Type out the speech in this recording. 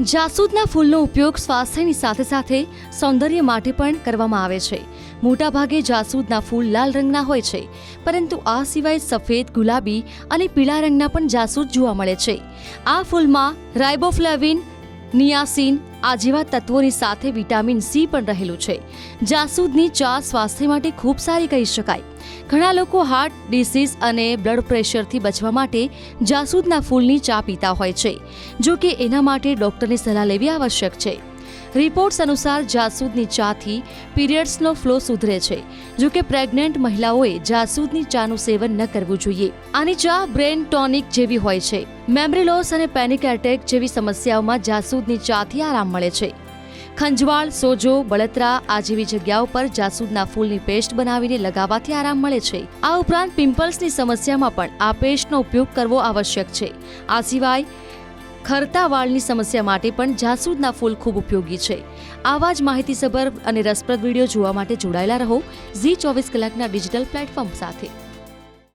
જાસૂદના ફૂલનો ઉપયોગ સ્વાસ્થ્યની સાથે સાથે સૌંદર્ય માટે પણ કરવામાં આવે છે. મોટાભાગે જાસૂદના ફૂલ લાલ રંગના હોય છે, પરંતુ આ સિવાય સફેદ, ગુલાબી અને પીળા રંગના પણ જાસૂદ જોવા મળે છે. આ ફૂલમાં રાઇબોફ્લેવિન, નિયાસિન આ જેવા તત્વોની સાથે વિટામિન સી પણ રહેલું છે. જાસૂદની ચા સ્વાસ્થ્ય માટે ખૂબ સારી કહી શકાય. ઘણા લોકો હાર્ટ ડિસીઝ અને બ્લડ પ્રેશરથી બચવા માટે જાસૂદના ફૂલની ચા પીતા હોય છે, જો કે એના માટે ડોક્ટરની સલાહ લેવી આવશ્યક છે. રિપોર્ટ્સ અનુસાર જાસૂદની ચાથી પીરિયડ્સનો ફ્લો સુધરે છે. જો કે પ્રેગ્નન્ટ મહિલાઓએ જાસૂદની ચાનું સેવન ન કરવું જોઈએ. આની ચા બ્રેન ટોનિક જેવી હોય છે. મેમરી લોસ અને પેનિક એટેક જેવી સમસ્યાઓમાં જાસૂદની ચાથી આરામ મળે છે. ખંજવાળ, સોજો, બળતરા આ જેવી જગ્યાઓ પર જાસૂદના ફૂલની પેસ્ટ બનાવીને લગાવવાથી આરામ મળે છે. આ ઉપરાંત પિમ્પલ્સની સમસ્યામાં પણ આ પેસ્ટનો ઉપયોગ કરવો આવશ્યક છે. આ સિવાય ખરતા વાળની સમસ્યા માટે પણ જાસૂદના ફૂલ ખૂબ ઉપયોગી છે. આવા જ માહિતીસભર અને રસપ્રદ વીડિયો જોવા માટે જોડાયેલા રહો ઝી ચોવીસ કલાકના ડિજિટલ પ્લેટફોર્મ સાથે.